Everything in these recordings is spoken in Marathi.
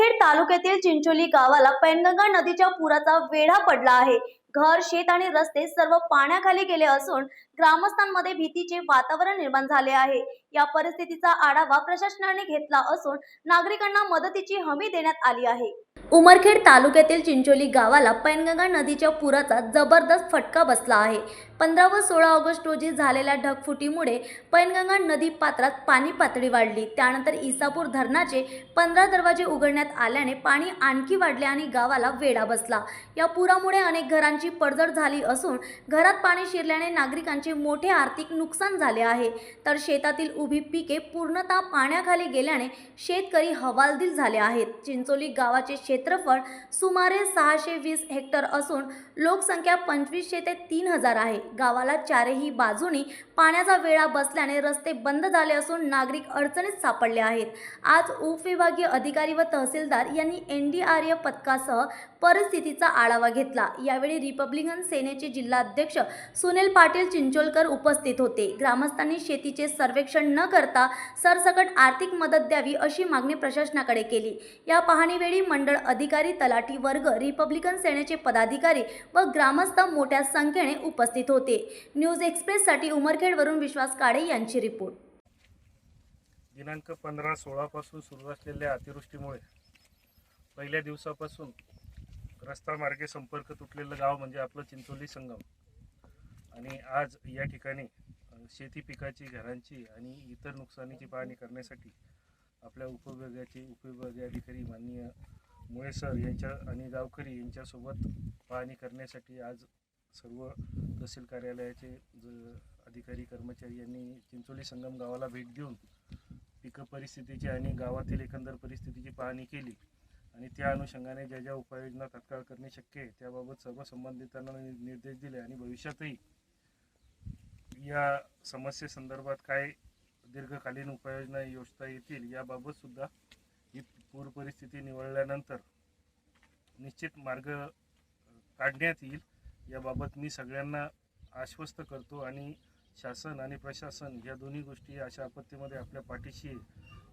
उमरखेड तालुक्यातील चिंचोली गावाला पैनगंगा नदीच्या पुराचा वेढा पडला आहे. घर शेत आणि रस्ते सर्व पाण्याखाली गेले असून ग्रामस्थांमध्ये भीतीचे वातावरण निर्माण झाले आहे. या परिस्थितीचा आढावा प्रशासनाने घेतला असून नागरिकांना मदतीची हमी देण्यात आली आहे. उमरखेड तालुक्यातील चिंचोली गावाला पैनगंगा नदीच्या पुराचा जबरदस्त फटका बसला आहे. पंधरा व सोळा ऑगस्ट रोजी झालेल्या ढगफुटीमुळे पैनगंगा नदी पात्रात पाणी पातळी वाढली. त्यानंतर इसापूर धरणाचे पंधरा दरवाजे उघडण्यात आल्याने पाणी आणखी वाढले आणि गावाला वेढा बसला. या पुरामुळे अनेक घरांची पडझड झाली असून घरात पाणी शिरल्याने नागरिकांचे मोठे आर्थिक नुकसान झाले आहे. तर शेतातील उभी पिके पूर्णतः पाण्याखाली गेल्याने शेतकरी हवालदिल झाले आहेत. चिंचोली गावाचे क्षेत्रफळ सुमारे सहाशे वीस हेक्टर असून लोकसंख्या पंचवीसशे ते तीन हजार आहे. गावाला चारही बाजूनी पाण्याचा वेढा बसल्याने रस्ते बंद झाले असून नागरिक अडचणीत सापडले आहेत. आज उपविभागीय अधिकारी व तहसीलदार यांनी एन डी आर एफ पथकासह परिस्थितीचा आढावा घेतला. यावेळी रिपब्लिकन सेनेचे जिल्हाध्यक्ष सुनील पाटील चिंचोलकर उपस्थित होते. ग्रामस्थांनी शेतीचे सर्वेक्षण न करता सरसकट आर्थिक मदत द्यावी अशी मागणी प्रशासनाकडे केली. या पाहणीवेळी मंडळ अधिकारी तलाठी वर्ग रिपब्लिकन सेनेचे पदाधिकारी व ग्रामस्थ मोठ्या संख्येने उपस्थित होते. होते. न्यूज एक्सप्रेससाठी उमरखेडवरून विश्वास काळे यांची रिपोर्ट. दिनांक पंधरा सोळापासून सुरू असलेल्या अतिवृष्टीमुळे पहिल्या दिवसापासून रस्ता मार्गे संपर्क तुटलेलं गाव म्हणजे आपलं चिंचोली संगम. आणि आज या ठिकाणी शेती पिकाची घरांची आणि इतर नुकसानीची पाहणी करण्यासाठी आपल्या उपविभागाचे उपविभागीय अधिकारी माननीय मुळे सर यांच्या आणि गावकरी यांच्यासोबत पाहणी करण्यासाठी आज सर्व तहसील कार्यालयाचे ज अधिकारी कर्मचारी यांनी चिंचोली संगम गावाला भेट देऊन पीक परिस्थितीची आणि गावातील एकंदर परिस्थितीची पाहणी केली आणि त्या अनुषंगाने ज्या ज्या उपाययोजना तत्काळ करणे शक्य आहे त्याबाबत सर्व संबंधितांना नि- निर्देश दिले आणि भविष्यातही या समस्येसंदर्भात काय दीर्घकालीन उपाययोजना योजता येतील याबाबत सुद्धा ही पूर परिस्थिती निवळल्यानंतर निश्चित मार्ग काढण्यात येईल. याबाबत मी सगळ्यांना आश्वस्त करतो आणि शासन आणि प्रशासन या दोन्ही गोष्टी अशा आपत्तीमध्ये आपल्या पाठीशी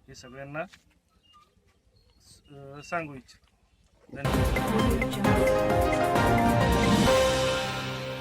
हे सगळ्यांना सांगू इच्छितो. धन्यवाद.